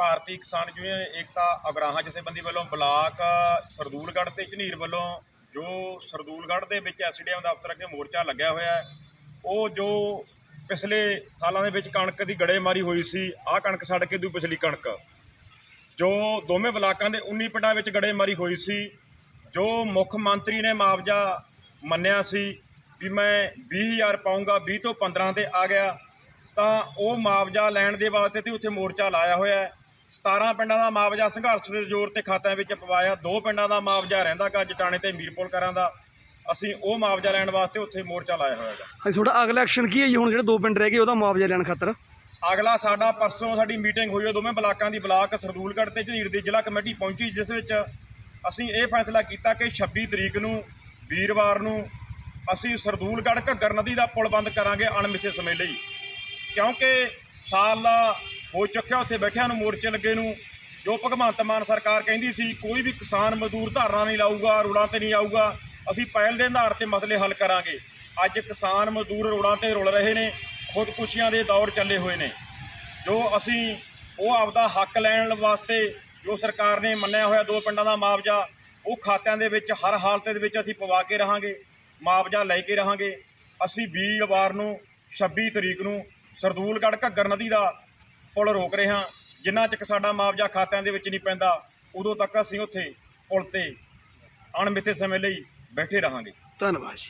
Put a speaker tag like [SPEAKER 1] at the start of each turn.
[SPEAKER 1] ਭਾਰਤੀ ਕਿਸਾਨ ਯੂਨੀਅਨ ਏਕਤਾ ਅਗਰਾਹਾਂ ਜਥੇਬੰਦੀ ਵੱਲੋਂ ਬਲਾਕ ਸਰਦੂਲਗੜ੍ਹ ਤੇ ਝਨੀਰ ਵੱਲੋਂ ਜੋ ਸਰਦੂਲਗੜ੍ਹ ਦੇ ਵਿੱਚ ਐਸਡੀਐਮ ਦਫ਼ਤਰ ਅੱਗੇ ਮੋਰਚਾ ਲੱਗਿਆ ਹੋਇਆ ਹੈ, ਉਹ ਜੋ ਪਿਛਲੇ ਸਾਲਾਂ ਦੇ ਵਿੱਚ ਕਣਕ ਦੀ ਗੜੇਮਾਰੀ ਹੋਈ ਸੀ, ਆਹ ਕਣਕ ਛੱਡ ਕੇ ਦੂ ਪਿਛਲੀ ਕਣਕ। ਜੋ ਦੋਵੇਂ ਬਲਾਕਾਂ ਦੇ 19 ਪਿੰਡਾਂ ਵਿੱਚ ਗੜੇਮਾਰੀ ਹੋਈ ਸੀ, ਜੋ ਮੁੱਖ ਮੰਤਰੀ ਨੇ ਮੁਆਵਜ਼ਾ ਮੰਨਿਆ ਸੀ ਵੀ ਮੈਂ 20000 ਪਾਉਂਗਾ 20 ਤੋਂ 15 ਤੇ ਆ ਗਿਆ, ਤਾਂ ਉਹ ਮੁਆਵਜ਼ਾ ਲੈਣ ਦੇ ਵਾਸਤੇ ਤੇ ਉੱਥੇ ਮੋਰਚਾ ਲਾਇਆ ਹੋਇਆ 17 ਪਿੰਡਾਂ ਦਾ ਮੁਆਵਜ਼ਾ ਸੰਘਰਸ਼ ਦੇ ਜ਼ੋਰ ਤੇ ਖਾਤਿਆਂ ਵਿੱਚ ਪਵਾਇਆ। ਦੋ ਪਿੰਡਾਂ ਦਾ ਮੁਆਵਜ਼ਾ ਰਹਿੰਦਾ ਗਾ ਜਟਾਣੇ ਤੇ ਮੀਰਪੁਰ ਕਰਾਂ ਦਾ। ਅਸੀਂ ਉਹ ਮੁਆਵਜ਼ਾ ਲੈਣ ਵਾਸਤੇ ਉੱਥੇ ਮੋਰਚਾ ਲਾਇਆ ਹੋਇਆ ਹੈਗਾ
[SPEAKER 2] ਹਾਂਜੀ ਤੁਹਾਡਾ ਅਗਲਾ ਐਕਸ਼ਨ ਕੀ ਹੈ ਜੀ? ਹੁਣ ਜਿਹੜੇ ਦੋ ਪਿੰਡ ਰਹਿ ਗਏ ਉਹਦਾ ਮੁਆਵਜ਼ਾ ਲੈਣ ਖਾਤਰ।
[SPEAKER 1] ਅਗਲਾ ਸਾਡਾ ਪਰਸੋਂ ਸਾਡੀ ਮੀਟਿੰਗ ਹੋਈ ਹੈ ਦੋਵੇਂ ਬਲਾਕਾਂ ਦੀ ਬਲਾਕ ਸਰਦੂਲਗੜ੍ਹ ਤੇ ਝਨੀਰ ਦੀ ਜ਼ਿਲ੍ਹਾ ਕਮੇਟੀ ਪਹੁੰਚੀ ਜਿਸ ਵਿੱਚ ਅਸੀਂ ਇਹ ਫੈਸਲਾ ਕੀਤਾ ਕਿ 26 ਤਰੀਕ ਨੂੰ ਵੀਰਵਾਰ ਨੂੰ ਅਸੀਂ ਸਰਦੂਲਗੜ੍ਹ ਘੱਗਰ ਨਦੀ ਦਾ ਪੁਲ ਬੰਦ ਕਰਾਂਗੇ ਅਣਮਿੱਥੇ ਸਮੇਂ ਲਈ। ਕਿਉਂਕਿ ਸਾਲ ਹੋ ਚੁੱਕਿਆ, ਉੱਥੇ ਬੈਠਿਆਂ ਨੂੰ ਮੋਰਚੇ ਲੱਗੇ ਨੂੰ, ਜੋ ਭਗਵੰਤ ਮਾਨ ਸਰਕਾਰ ਕਹਿੰਦੀ ਸੀ, ਕੋਈ ਵੀ ਕਿਸਾਨ ਮਜ਼ਦੂਰ ਧਰਨਾ ਨਹੀਂ ਲਾਊਗਾ ਰੋੜਾਂ ਤੇ ਨਹੀਂ ਆਊਗਾ, ਅਸੀਂ ਪਹਿਲ ਦੇ ਆਧਾਰ ਤੇ ਮਸਲੇ ਹੱਲ ਕਰਾਂਗੇ। ਅੱਜ ਕਿਸਾਨ ਮਜ਼ਦੂਰ ਰੋੜਾਂ ਤੇ ਰੁਲ ਰਹੇ ਨੇ, ਖੁਦਕੁਸ਼ੀਆਂ ਦੇ ਦੌਰ ਚੱਲੇ ਹੋਏ ਨੇ। ਜੋ ਅਸੀਂ, ਉਹ ਆਪਦਾ ਹੱਕ ਲੈਣ ਵਾਸਤੇ ਜੋ ਸਰਕਾਰ ਨੇ ਮੰਨਿਆ ਹੋਇਆ ਦੋ ਪਿੰਡਾਂ ਦਾ ਮੁਆਵਜ਼ਾ, ਉਹ ਖਾਤਿਆਂ ਦੇ ਵਿੱਚ, ਹਰ ਹਾਲਤ ਦੇ ਵਿੱਚ ਅਸੀਂ ਪਵਾ ਕੇ ਰਹਾਂਗੇ, ਮੁਆਵਜ਼ਾ ਲੈ ਕੇ ਰਹਾਂਗੇ। ਅਸੀਂ ਵੀਰਵਾਰ ਨੂੰ 26 ਤਰੀਕ ਨੂੰ ਸਰਦੂਲਗੜ੍ਹ ਘੱਗਰ ਨਦੀ ਦਾ ਪੁਲ ਰੋਕ ਰਹੇ ਹਾਂ। ਜਿੰਨਾ ਚਿਰ ਸਾਡਾ ਮੁਆਵਜ਼ਾ ਖਾਤਿਆਂ ਦੇ ਵਿੱਚ ਨਹੀਂ ਪੈਂਦਾ, ਉਦੋਂ ਤੱਕ ਅਸੀਂ ਉੱਥੇ ਪੁਲ ਤੇ ਅਣਮਿੱਥੇ ਸਮੇਂ ਲਈ ਬੈਠੇ ਰਹਾਂਗੇ।
[SPEAKER 2] ਧੰਨਵਾਦ ਜੀ।